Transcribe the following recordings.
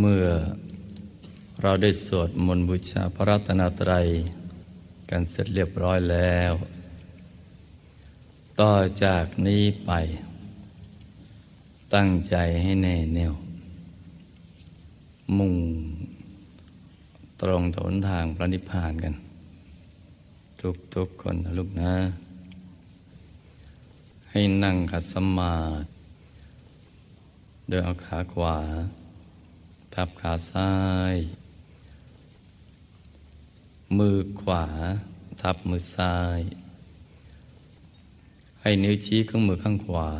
เมื่อเราได้สวดมนต์บูชาพระรัตนตรัย กันเสร็จเรียบร้อยแล้ว ต่อจากนี้ไป ตั้งใจให้แน่แน่ว มุ่งตรงถนทางพระนิพพานกัน ทุกทุกๆคนนะลูกนะ ให้นั่งขัดสมาธิโดยเอาขาขวา ทับขาซ้าย มือขวา ทับมือซ้าย ให้นิ้วชี้ของมือข้างขวา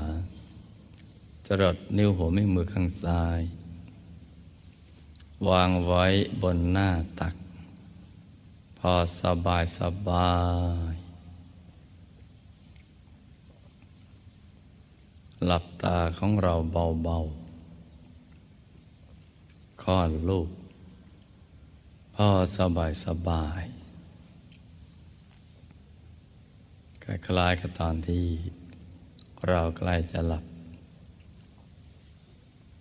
จรดนิ้วหัวแม่มือข้างซ้าย วางไว้บนหน้าตัก พอสบายสบายหลับตาของเราเบาๆ คลอดลูก พ่อสบายสบายคล้ายๆกับตอนที่เราใกล้จะหลับ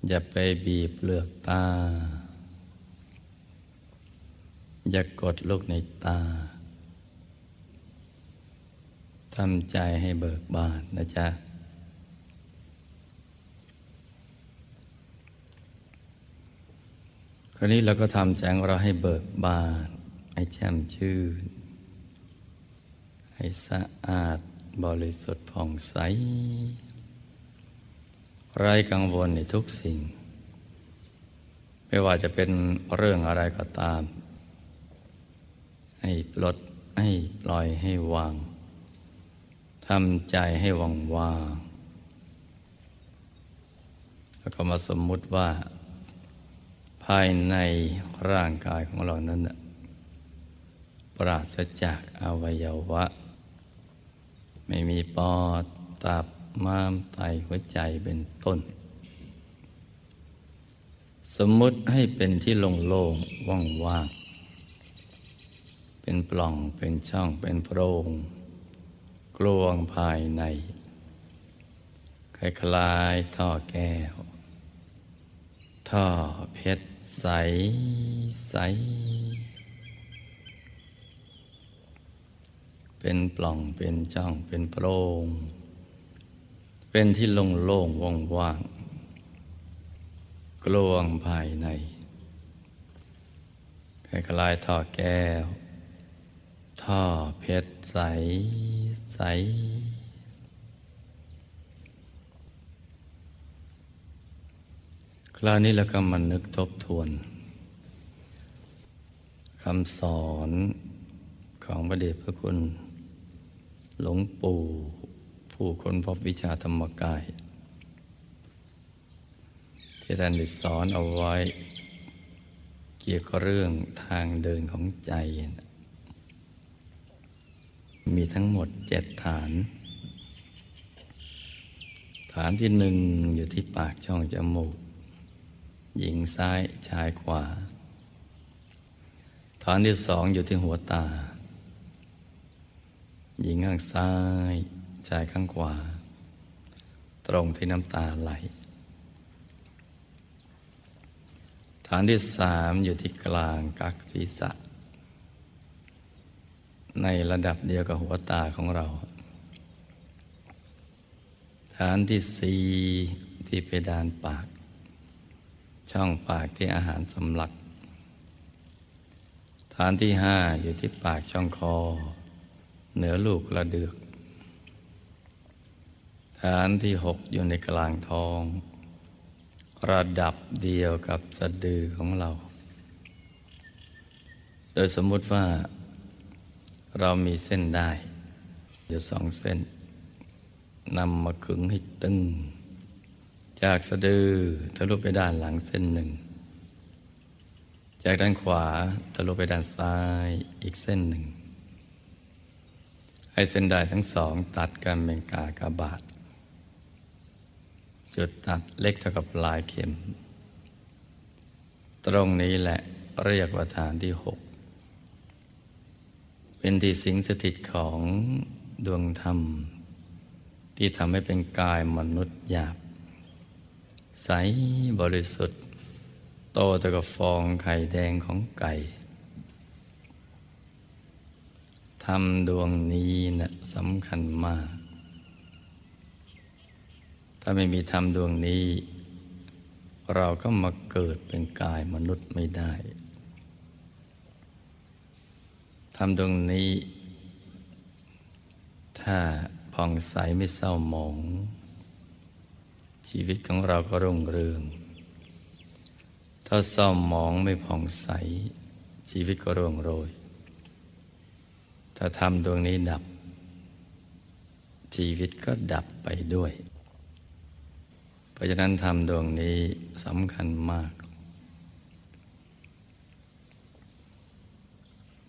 อย่าไปบีบเปลือกตา อย่ากกดลูกในตาทำใจให้เบิกบานนะจ๊ะ คราวนี้เราก็ทำใจงเราให้เบิกบาน ให้แจ่มชื่น ให้สะอาดบริสุทธิ์ผ่องใส ไร้กังวลในทุกสิ่ง ไม่ว่าจะเป็นเรื่องอะไรก็ตาม ให้ปลดให้ปล่อยให้วางทำใจให้ว่างว่างแล้วก็มาสมมุติว่า ภายในร่างกายของเรานั้นะปราศจากอวัยวะ ไม่มีปอดตับม้ามไตหัวใจเป็นต้น สมมุติให้เป็นที่โล่งๆว่างๆ เป็นปล่องเป็นช่องเป็นโพรงกลวงภายใน คล้ายๆท่อแก้ว ท่อเพชร ใสใส เป็นปล่องเป็นช่องเป็นโพรงเป็นที่โล่งโล่งว่างว่างๆกลวงภายในคล้ายๆท่อแก้ว ท่อเพชรใสใส ค ราวนี้เราก็มานึกทบทวนคำสอนของพระเดชพระคุณ หลวงปู่ผู้ค้นพบวิชาธรรมกาย ที่ท่านได้สอนเอาไว้ เกี่ยวกับเรื่องทางเดินของใจ มีทั้งหมดเจ็ดฐาน ฐานที่หนึ่งอยู่ที่ปากช่องจมูก หญิงซ้ายชายขวา ฐานที่สองอยู่ที่หัวตา หญิงข้างซ้ายชายข้างขวา ตรงที่น้ำตาไหล ฐานที่สามอยู่ที่กลางกักศีรษะ ในระดับเดียวกับหัวตาของเรา ฐานที่สี่ที่เพดานปาก ช่องปากที่อาหารสำลัก ฐานที่ห้าอยู่ที่ปากช่องคอ เหนือลูกกระเดือก ฐานที่หกอยู่ในกลางท้อง ระดับเดียวกับสะดือของเรา โดยสมมุติว่าเรามีเส้นได้ อยู่สองเส้นนำมาขึงให้ตึง จากสะดือทะลุไปด้านหลังเส้นหนึ่ง จากด้านขวาทะลุไปด้านซ้ายอีกเส้นหนึ่ง ให้เส้นได้ทั้งสองตัดกันเป็นกากบาท จุดตัดเล็กเท่ากับลายเข็ม ตรงนี้แหละเรียกว่าฐานที่หกเป็นที่สิงสถิตของดวงธรรม ที่ทำให้เป็นกายมนุษย์หยาบ ใสบริสุทธิ์ โตแต่กับฟองไข่แดงของไก่ทำดวงนี้นะสำคัญมาก ถ้าไม่มีธรรมดวงนี้ เราก็มาเกิดเป็นกายมนุษย์ไม่ได้ทำดวงนี้ ถ้าผ่องใสไม่เศร้าหมอง ชีวิตของเราก็รุ่งเรือง ถ้าเศร้าหมองไม่ผ่องใส ชีวิตก็ร่วงโรย ถ้าทำดวงนี้ดับ ชีวิตก็ดับไปด้วย เพราะฉะนั้นทำดวงนี้สำคัญมาก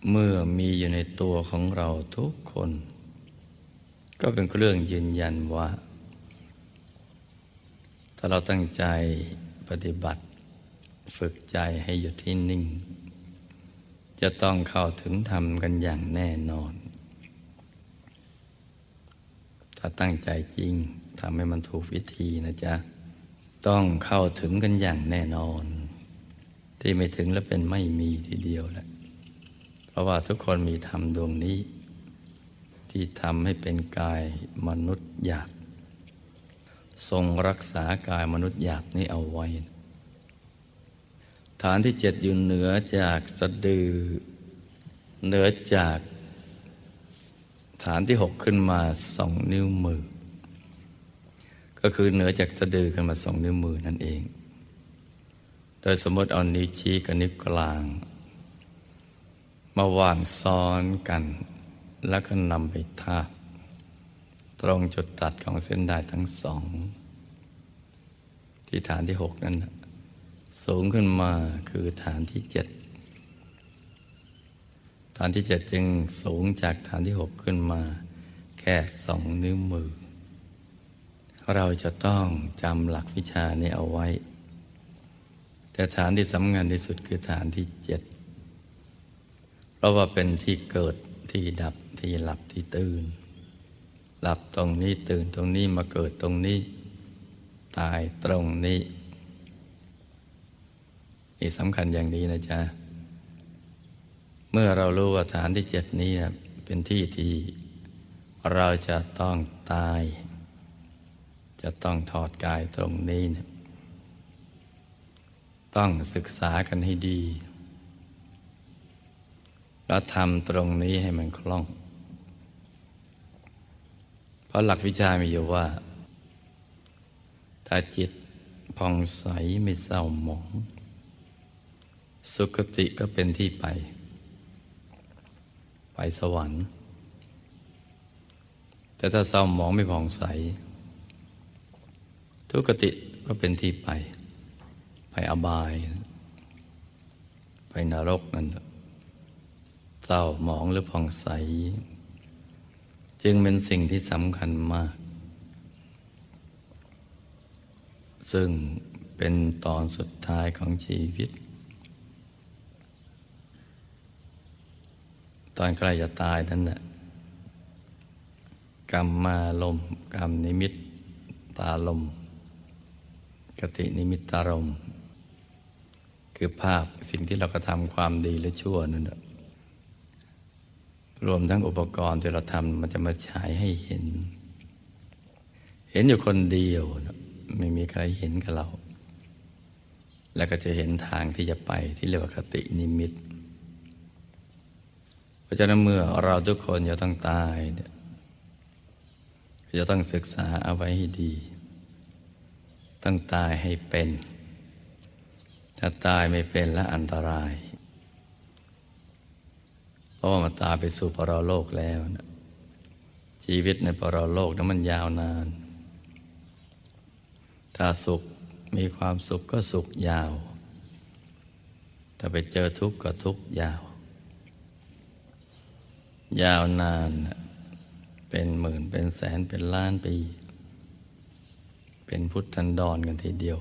เมื่อมีอยู่ในตัวของเราทุกคน ก็เป็นเรื่องยืนยันว่าาเราตั้งใจปฏิบัติ ฝึกใจให้อยู่ที่นิ่ง จะต้องเข้าถึงธรรมกันอย่างแน่นอน ถ้าตั้งใจจริงทำให้มันถูกวิธีนะจ๊ะ ต้องเข้าถึงกันอย่างแน่นอน ที่ไม่ถึงแล้วเป็นไม่มีทีเดียวแหละเพราะว่าทุกคนมีธรรมดวงนี้ ที่ทำให้เป็นกายมนุษย์หยาบ ทรงรักษากายมนุษย์หยาบนี้เอาไว้ ฐานที่เจ็ดอยู่เหนือจากสะดือ เหนือจาก ฐานที่หกขึ้นมาสองนิ้วมือ ก็คือเหนือจากสะดือขึ้นมาสองนิ้วมือนั่นเอง โดยสมมติเอานิ้วชี้กับนิ้วกลาง มาวางซ้อนกัน แล้วก็นำไปทาบ ตรงจุดตัดของเส้นได้ทั้งสอง ที่ฐานที่หกนั่นสูงขึ้นมาคือฐานที่เจ็ดฐานที่เจ็ดจึงสูงจากฐานที่หกขึ้นมา แค่สองนิ้วมือ เราจะต้องจำหลักวิชานี้เอาไว้ แต่ฐานที่สำคัญที่สุดคือฐานที่เจ็ดเพราะว่าเป็นที่เกิดที่ดับที่หลับที่ตื่น หลับตรงนี้ตื่นตรงนี้มาเกิดตรงนี้ ตายตรงนี้นี่สำคัญอย่างนี้นะจ๊ะ เมื่อเรารู้ว่าฐานที่เจ็ดนี้นะเป็นที่ที่เราจะต้องตาย จะต้องถอดกายตรงนี้นะต้องศึกษากันให้ดี แล้วทำตรงนี้ให้มันคล่อง ราะหลักวิชามีอยู่ว่า ถ้าจิตผ่องใสไม่เศร้าหมอง สุคติก็เป็นที่ไป ไปสวรรค์ แต่ถ้าเศร้าหมองไม่ผ่องใส ทุกติก็เป็นที่ไป ไปอบาย ไปนรกนั่นเศร้าหมองหรือผ่องใส จึงเป็นสิ่งที่สำคัญมาก ซึ่งเป็นตอนสุดท้ายของชีวิต ตอนใกล้จะตายนั้นน่ะกรรมมาลมกรรมนิมิตตาลม กตินิมิตตารม คือภาพสิ่งที่เรากระทำความดีหรือชั่วนั่นแหละ รวมทั้งอุปกรณ์ที่เราทำมันจะมาฉายให้เห็น เห็นอยู่คนเดียวนะไม่มีใครเห็นกับเรา แล้วก็จะเห็นทางที่จะไปที่เรียกว่าคตินิมิตเพราะฉะนั้นเมื่อเราทุกคนจะต้องตายเนี่ยจะต้องศึกษาเอาไว้ให้ดี ต้องตายให้เป็น ถ้าตายไม่เป็นและอันตราย ราะว่ามันตายไปสู่ปรโลกแล้วนะชีวิตในปรโลกนั้นมันยาวนาน ถ้าสุขมีความสุขก็สุขยาว ถ้าไปเจอทุกข์ก็ทุกข์ยาว ยาวนานเป็นหมื่นเป็นแสนเป็นล้านปี เป็นพุทธันดรกันทีเดียว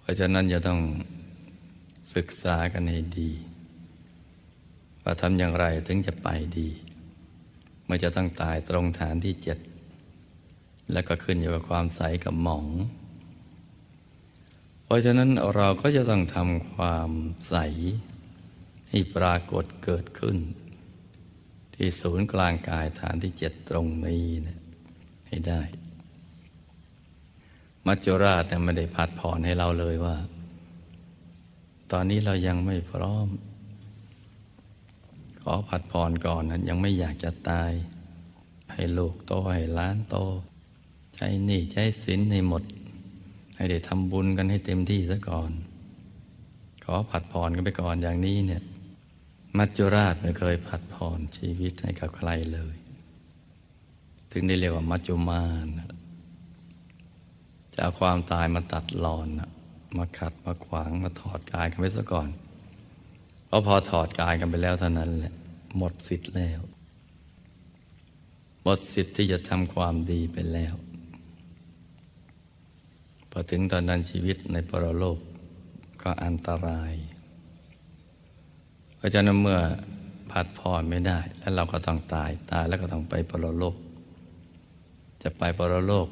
เพราะฉะนั้นจะต้อง ศึกษากันให้ดี ว่าทำอย่างไรถึงจะไปดีเมื่อจะต้องตายตรงฐานที่เจ็ดแล้วก็ขึ้นอยู่กับความใสกับหมอง เพราะฉะนั้นเราก็จะต้องทำความใส ให้ปรากฏเกิดขึ้น ที่ศูนย์กลางกายฐานที่เจ็ดตรงนี้นะให้ได้ มัจจุราชเนี่ยไม่ได้ผัดผ่อนให้เราเลยว่า ตอนนี้เรายังไม่พร้อม ขอผัดผ่อนก่อนนะยังไม่อยากจะตาย ให้ลูกโตให้ล้านโตใช้หนี้ใช้สินให้หมด ให้ได้ทำบุญกันให้เต็มที่ซะก่อน ขอผัดผ่อนกันไปก่อนอย่างนี้เนี่ย มัจจุราชไม่เคยผัดผ่อนชีวิตให้กับใครเลย ถึงได้เรียกว่ามัจจุมานจะเอาความตายมาตัดรอน มาขัดมาขวางมาถอดกายกันไปซะก่อนเพราะพอถอดกายกันไปแล้วเท่านั้นแหละหมดสิทธิ์แล้ว หมดสิทธิ์ที่จะทำความดีไปแล้ว พอถึงตอนนั้นชีวิตในปรโลกก็อันตราย เพราะฉะนั้นเมื่อผัดผ่อนไม่ได้ แล้วเราก็ต้องตายตายแล้วก็ต้องไปปรโลก จะไปปรโลก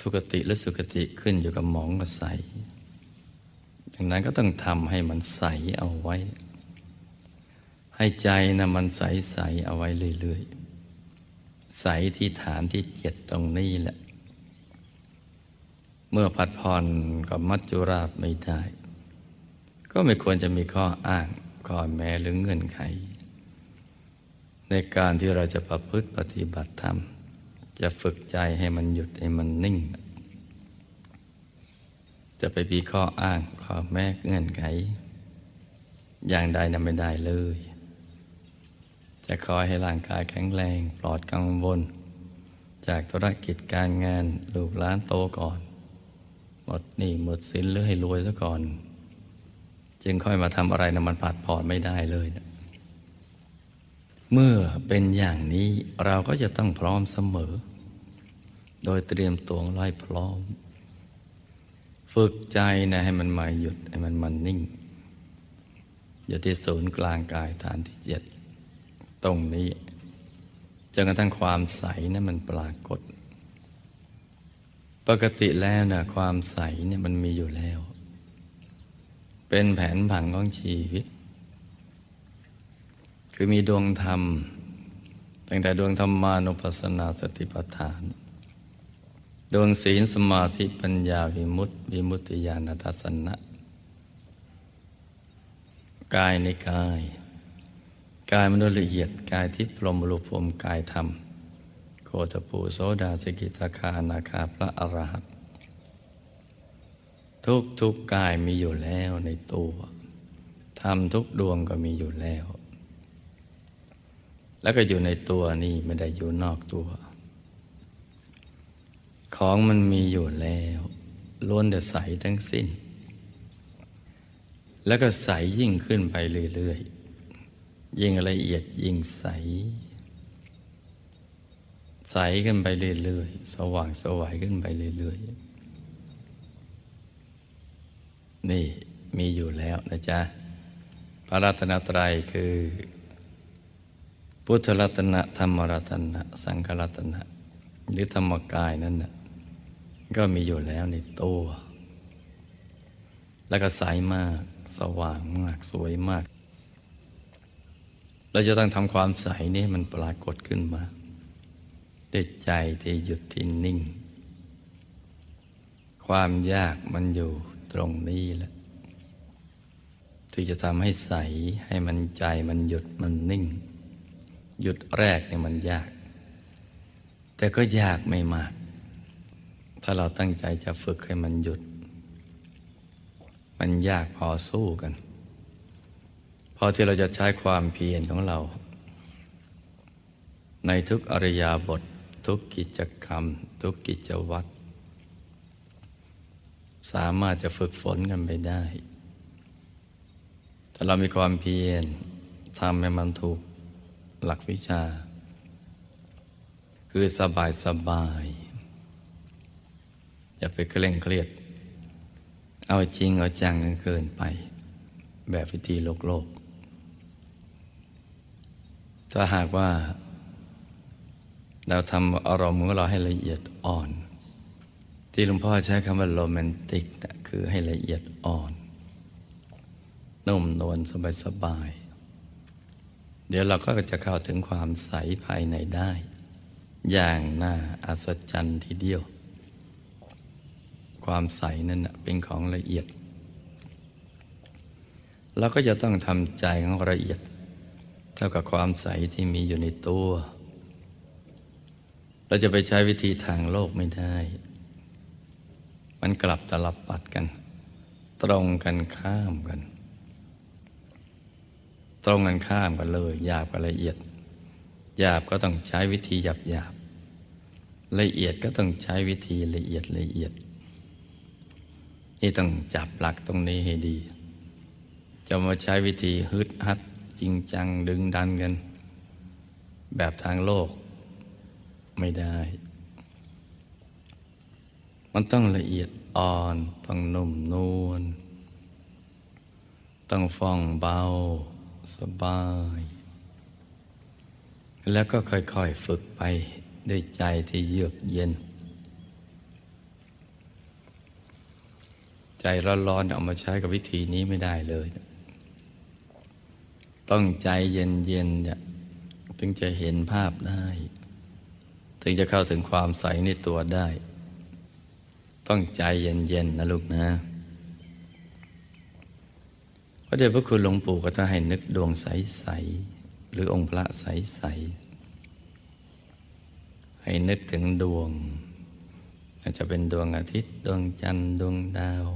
ทุกติหรือสุกติขึ้นอยู่กับหมองกับใสดังนั้นก็ต้องทำให้มันใสเอาไว้ ให้ใจนะมันใสใสเอาไว้เรื่อยๆ ใสที่ฐานที่เจ็ดตรงนี้แหละ เมื่อพัดผ่อนกับมัจจุราชไม่ได้ ก็ไม่ควรจะมีข้ออ้างข้อแม้หรือเงื่อนไข ในการที่เราจะประพฤติปฏิบัติธรรม จะฝึกใจให้มันหยุดให้มันนิ่ง จะไปมีข้ออ้างข้อแม้เงื่อนไข อย่างใดนั้นไม่ได้เลย จะคอยให้ร่างกายแข็งแรงปลอดกังวล จากธุรกิจการงานลูกหลานโตก่อน หมดหนี้หมดสินหรือให้รวยซะก่อน จึงค่อยมาทำอะไรนะมันผัดผ่อนไม่ได้เลยนะเมื่อเป็นอย่างนี้เราก็จะต้องพร้อมเสมอ โดยเตรียมตัวไล่พร้อม ฝึกใจนะให้มันมาหยุดให้มันมันนิ่ง อยู่ที่ศูนย์กลางกายฐานที่เจ็ดตรงนี้จนกระทั่งความใสนะั้นมันปรากฏ ปกติแล้วนะความใสเนี่ยมันมีอยู่แล้ว เป็นแผนผังของชีวิต คือมีดวงธรรมตั้งแต่ดวงธรรมานุปัสสนาสติปัฏฐาน ดวงศีลสมาธิปัญญาวิมุตติวิมุตติญาณทัศนะ กายในกาย กายมนุษย์ละเอียดกายที่พรหมรูปพรมกายธรรม โคตปูโสดาสกิทาคานาคาพระอรหันต์ทุกทุกกายมีอยู่แล้วในตัวธรรมทุกดวงก็มีอยู่แล้ว แล้วก็อยู่ในตัวนี่ไม่ได้อยู่นอกตัว ของมันมีอยู่แล้วล้วนแต่ใสทั้งสิ้น แล้วก็ใสยิ่งขึ้นไปเรื่อยๆ ยิ่งละเอียดยิ่งใส ใสขึ้นไปเรื่อยๆ สว่างสวายขึ้นไปเรื่อยๆ นี่มีอยู่แล้วนะจ๊ะ พระรัตนตรัยคือ พุทธรัตนะธรรมรัตนะ สังฆรัตนะหรือธรรมกายนั่นนะ ก็มีอยู่แล้วในตัว แล้วก็ใสมาก สว่างมาก สวยมาก เราจะต้องทำความใสนี้มันปรากฏขึ้นมาด้วยใจที่หยุดที่นิ่ง ความยากมันอยู่ตรงนี้แหละที่จะทำให้ใสให้มันใจมันหยุดมันนิ่ง หยุดแรกเนี่ยมันยาก แต่ก็ยากไม่มาก ถ้าเราตั้งใจจะฝึกให้มันหยุด มันยากพอสู้กันพอที่เราจะใช้ความเพียรของเรา ในทุกอริยาบททุกกิจกรรม ทุกกิจวัตรสามารถจะฝึกฝนกันไปได้ ถ้าเรามีความเพียรทำให้มันถูกหลักวิชา คือสบายสบาย อย่าไปเคร่งเครียด เอาจริงเอาจังกันเกินไป แบบวิธีโลกโลก ถ้าหากว่า เราทำอารมณ์ของเราให้ละเอียดอ่อน ที่หลวงพ่อใช้คำว่าโรแมนติกนะคือให้ละเอียดอ่อน นุ่มนวลสบายสบาย เดี๋ยวเราก็จะเข้าถึงความใสภายในได้ อย่างน่าอัศจรรย์ทีเดียว ความใสนั่นเป็นของละเอียดเราก็จะต้องทำใจของละเอียด เท่ากับความใสที่มีอยู่ในตัว เราจะไปใช้วิธีทางโลกไม่ได้ มันกลับตลับปัดกัน ตรงกันข้ามกัน ตรงกันข้ามกันเลยหยาบกับละเอียดหยาบก็ต้องใช้วิธีหยาบหยาบละเอียดก็ต้องใช้วิธีละเอียดละเอียด นี่ต้องจับหลักตรงนี้ให้ดี จะมาใช้วิธีฮึดฮัดจริงจังดึงดันกัน แบบทางโลกไม่ได้ มันต้องละเอียดอ่อน ต้องนุ่มนวล ต้องฟ่องเบา สบาย แล้วก็ค่อยๆฝึกไปด้วยใจที่เยือกเย็น ใจร้อนๆเอามาใช้กับวิธีนี้ไม่ได้เลย ต้องใจเย็นๆเนี่ยถึงจะเห็นภาพได้ ถึงจะเข้าถึงความใสในตัวได้ ต้องใจเย็นๆนะลูกนะพระเดชพระคุณหลวงปู่ก็จะให้นึกดวงใสๆหรือองค์พระใสๆให้นึกถึงดวงอาจจะเป็นดวงอาทิตย์ ดวงจันทร์ ดวงดาว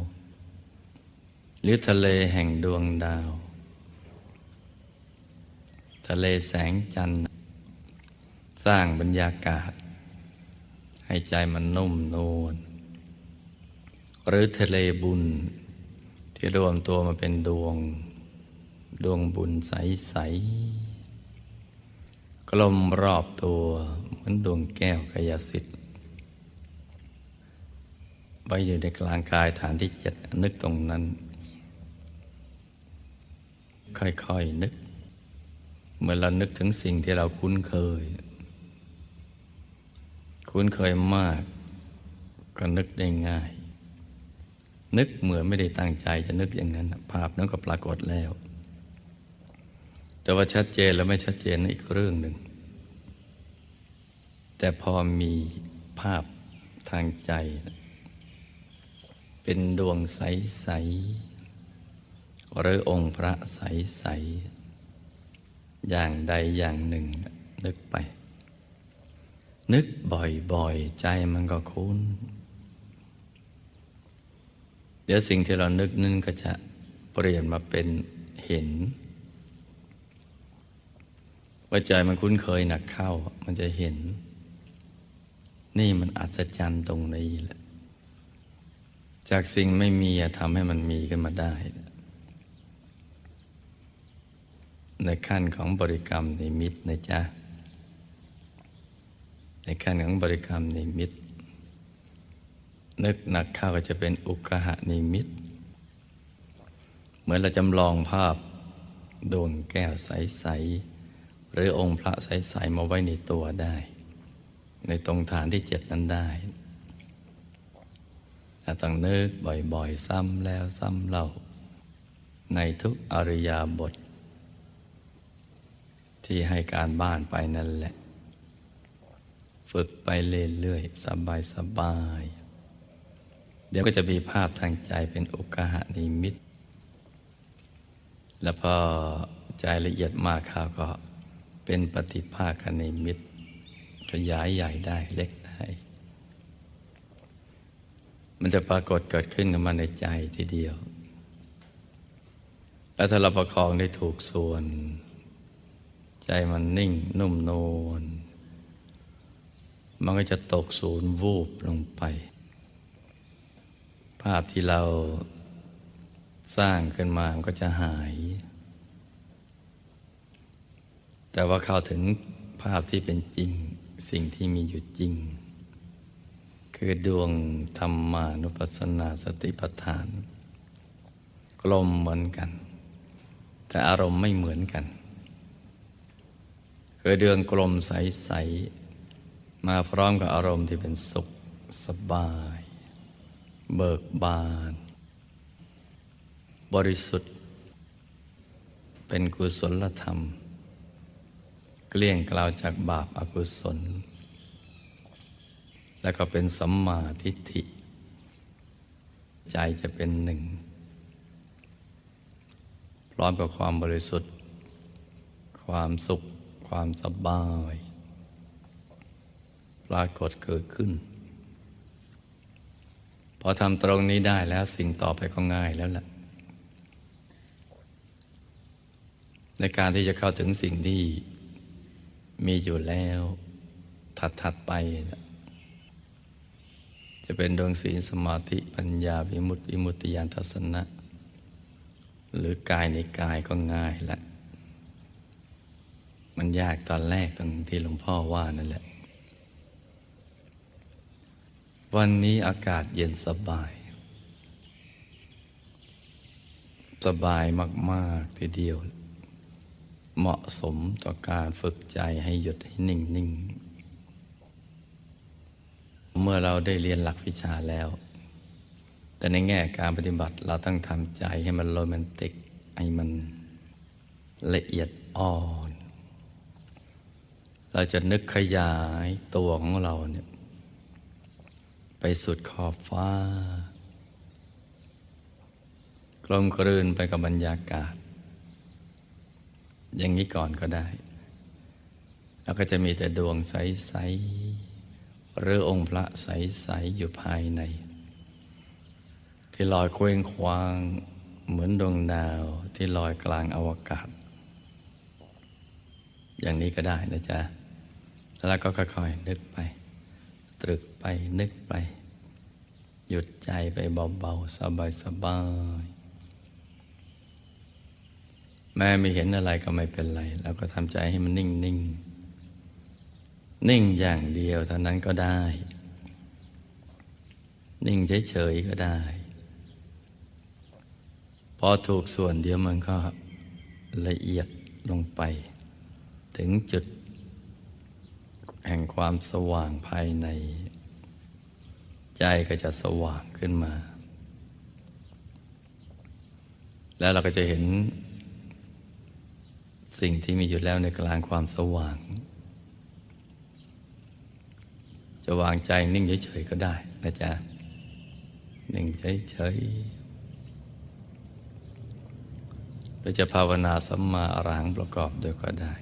หรือทะเลแห่งดวงดาว ทะเลแสงจันทร์ สร้างบรรยากาศ ให้ใจมันนุ่มนวลหรือทะเลบุญที่รวมตัวมาเป็นดวง ดวงบุญใส ๆ กลมรอบตัวเหมือนดวงแก้วกายสิทธิ์ไว้อยู่ในกลางกายฐานที่เจ็ดนึกตรงนั้น ค่อยๆนึก เมื่อเรานึกถึงสิ่งที่เราคุ้นเคย คุ้นเคยมาก ก็นึกได้ง่าย นึกเหมือนไม่ได้ตั้งใจจะนึกอย่างนั้น ภาพนั้นก็ปรากฏแล้ว แต่ว่าชัดเจนแล้วไม่ชัดเจนนอีกเรื่องหนึ่ง แต่พอมีภาพทางใจ เป็นดวงใสๆ หรือองค์พระใส ๆ อย่างใดอย่างหนึ่งนึกไป นึกบ่อยๆ ใจมันก็คุ้น เดี๋ยวสิ่งที่เรานึกนั่นก็จะเปลี่ยนมาเป็นเห็นว่าใจมันคุ้นเคยหนักเข้า มันจะเห็น นี่มันอัศจรรย์ตรงนี้แหละ จากสิ่งไม่มีทำให้มันมีขึ้นมาได้ ในขั้นของบริกรรมนิมิตนะจ๊ะ ในขั้นของบริกรรมนิมิต นึกหนักเข้าก็จะเป็นอุกหะนิมิต เหมือนเราจำลองภาพดวงแก้วใส ๆ หรือองค์พระใส ๆ มาไว้ในตัวได้ ในตรงฐานที่เจ็ดนั้นได้ต่ต้องนึกบ่อย ๆ ซ้ำแล้วซ้ำเล่า ในทุกอริยาบท ที่ให้การบ้านไปนั่นแหละ ฝึกไปเรื่อยๆ สบายๆเดี๋ยวก็จะมีภาพทางใจเป็นอุกหะนิมิต แล้วพอใจละเอียดมากข้าวก็เป็นปฏิภาคนิมิต ขยายใหญ่ได้เล็กได้ มันจะปรากฏเกิดขึ้นกับมันในใจทีเดียว แล้วถ้าเราประคองได้ถูกส่วน ใจมันนิ่งนุ่มนวลมันก็จะตกศูนย์วูบลงไป ภาพที่เราสร้างขึ้นมามันก็จะหาย แต่ว่าเข้าถึงภาพที่เป็นจริงสิ่งที่มีอยู่จริง คือดวงธรรมานุปัสสนาสติปัฏฐาน กลมเหมือนกัน แต่อารมณ์ไม่เหมือนกัน คือดวงกลมใส ๆ มาพร้อมกับอารมณ์ที่เป็นสุขสบาย เบิกบาน บริสุทธิ์ เป็นกุศลธรรม เกลี้ยงกล่าวจากบาปอากุศล แล้วก็เป็นสัมมาทิฏฐิ ใจจะเป็นหนึ่ง พร้อมกับความบริสุทธิ์ ความสุข ความสบาย ปรากฏเกิดขึ้น พอทำตรงนี้ได้แล้วสิ่งต่อไปก็ง่ายแล้วล่ะ ในการที่จะเข้าถึงสิ่งที่มีอยู่แล้วถัด ๆ ไป จะเป็นดวงศีลสมาธิปัญญาวิมุตติวิมุตติยานทัศนะ หรือกายในกายก็ง่ายและ มันยากตอนแรกตรงที่หลวงพ่อว่านั่นแหละ วันนี้อากาศเย็นสบาย สบายมาก ๆ ทีเดียว เหมาะสมต่อการฝึกใจให้หยุดให้นิ่งนิ่งเมื่อเราได้เรียนหลักวิชาแล้ว แต่ในแง่การปฏิบัติเราต้องทำใจให้มันโรแมนติก ให้มันละเอียดอ่อน เราจะนึกขยายตัวของเราเนี่ยไปสุดขอบฟ้ากลมกลืนไปกับบรรยากาศ อย่างนี้ก่อนก็ได้ แล้วก็จะมีแต่ดวงใส ๆ หรือองค์พระใส ๆ อยู่ภายใน ที่ลอยเคว้งคว้างเหมือนดวงดาวที่ลอยกลางอวกาศ อย่างนี้ก็ได้นะจ๊ะ แล้วก็ค่อยๆนึกไป ตรึกไปนึกไป หยุดใจไปเบาๆ สบายๆ แม่ไม่เห็นอะไรก็ไม่เป็นไร แล้วก็ทำใจให้มันนิ่งนิ่งนิ่งอย่างเดียวเท่านั้นก็ได้ นิ่งเฉยๆก็ได้ พอถูกส่วนเดียวมันก็ละเอียดลงไป ถึงจุด แห่งความสว่างภายใน ใจก็จะสว่างขึ้นมา แล้วเราก็จะเห็น สิ่งที่มีอยู่แล้วในกลางความสว่าง จะวางใจนิ่งเฉยๆก็ได้นะจ๊ะนิ่งเฉยๆหรือจะภาวนาสัมมาอรหังประกอบด้วยก็ได้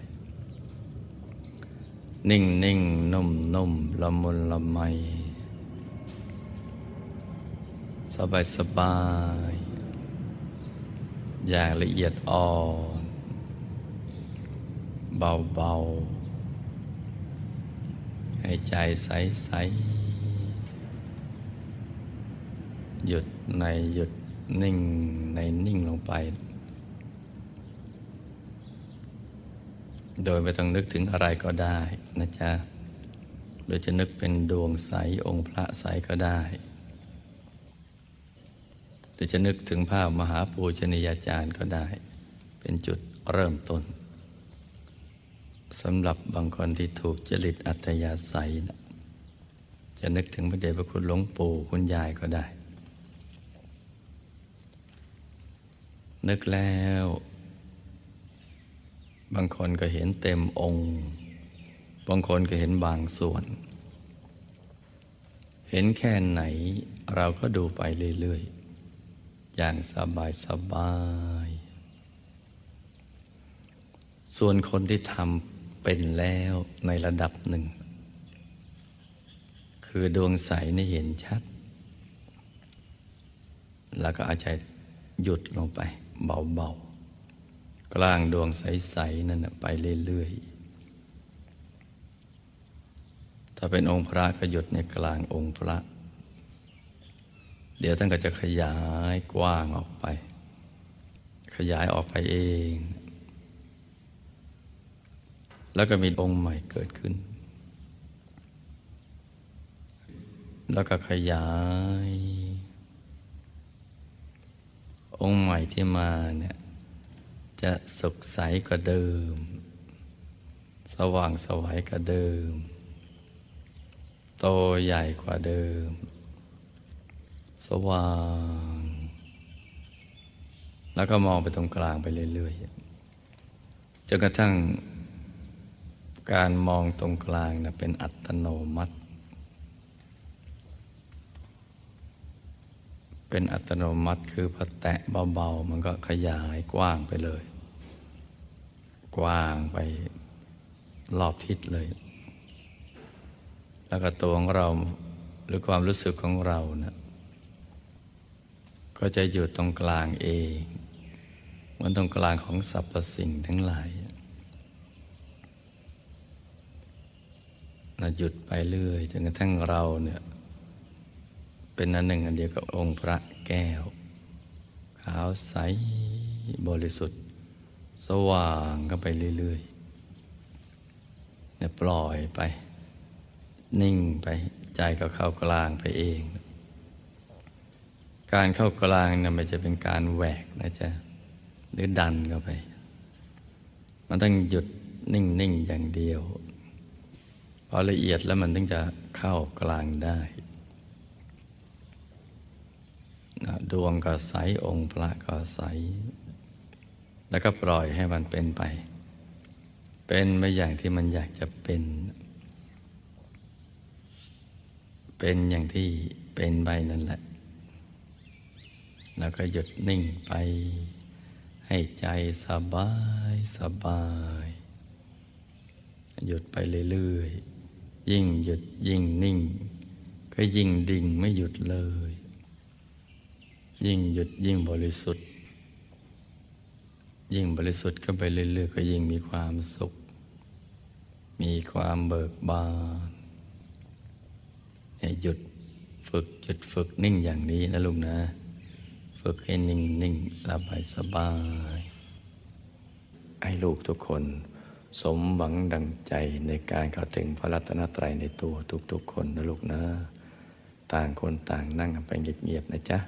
นิ่งนิ่งนุ่มนุ่มละมุนละไม สบายสบาย อย่างละเอียดอ่อน เบาๆให้ใจใสๆหยุดในหยุดนิ่งในนิ่งลงไป โดยไม่ต้องนึกถึงอะไรก็ได้นะจ๊ะหรือจะนึกเป็นดวงใสองค์พระใสก็ได้ หรือจะนึกถึงภาพมหาปูชนียาจารย์ก็ได้ เป็นจุดเริ่มต้นสำหรับบางคนที่ถูกจริตอัตยาศัยนะจะนึกถึงพระเดชพระคุณหลวงปู่คุณยายก็ได้ นึกแล้ว บางคนก็เห็นเต็มองค์ บางคนก็เห็นบางส่วน เห็นแค่ไหนเราก็ดูไปเรื่อยๆ อย่างสบายสบาย ส่วนคนที่ทำเป็นแล้วในระดับหนึ่ง คือดวงใสนี่เห็นชัด แล้วก็อาจจะหยุดลงไปเบาๆ กลางดวงใส ๆ นั่นไปเรื่อย ๆ ถ้าเป็นองค์พระก็หยุดในกลางองค์พระ เดี๋ยวท่านก็จะขยายกว้างออกไป ขยายออกไปเอง แล้วก็มีองค์ใหม่เกิดขึ้น แล้วก็ขยาย องค์ใหม่ที่มาเนี่ย จะสุขใสกว่าเดิม สว่างสวัยกว่าเดิม โตใหญ่กว่าเดิม สว่าง แล้วก็มองไปตรงกลางไปเรื่อยๆจนกระทั่งการมองตรงกลางนะเป็นอัตโนมัติ เป็นอัตโนมัติคือพอแตะเบาๆ มันก็ขยายกว้างไปเลย กว้างไปรอบทิศเลย แล้วก็ตัวของเราหรือความรู้สึกของเรานะก็จะอยู่ตรงกลางเองเหมือนตรงกลางของสรรพสิ่งทั้งหลายนะหยุดไปเรื่อยจนกระทั่งเราเนี่ย เป็นอันหนึ่งอันเดียวกับองค์พระแก้ว ขาวใสบริสุทธิ์ สว่างก็ไปเรื่อยๆเนี่ยปล่อยไป นิ่งไปใจก็เข้ากลางไปเอง การเข้ากลางเนี่ยมันจะเป็นการแหวกนะจ๊ะหรือดันเข้าไป มันต้องหยุดนิ่ง ๆ อย่างเดียว พอละเอียดแล้วมันถึงจะเข้ากลางได้ ดวงก็ใสองค์พระก็ใส แล้วก็ปล่อยให้มันเป็นไป เป็นไปอย่างที่มันอยากจะเป็น เป็นอย่างที่เป็นไปนั่นแหละ แล้วก็หยุดนิ่งไป ให้ใจสบายสบาย หยุดไปเรื่อยๆ ยิ่งหยุดยิ่งนิ่ง ก็ยิ่งดิ่งไม่หยุดเลย ยิ่งหยุดยิ่งบริสุทธิ์ ยิ่งบริสุทธิ์ก็ไปเรื่อยๆก็ยิ่งมีความสุข มีความเบิกบานให้หยุดฝึกหยุดฝึกนิ่งอย่างนี้นะลูกนะ ฝึกให้นิ่งนิ่งสบายสบายให้ลูกทุกคนสมหวังดังใจในการเข้าถึงพระรัตนตรัยในตัวทุกๆคนนะลูกนะ ต่างคนต่างนั่งไปเงียบๆนะจ๊ะ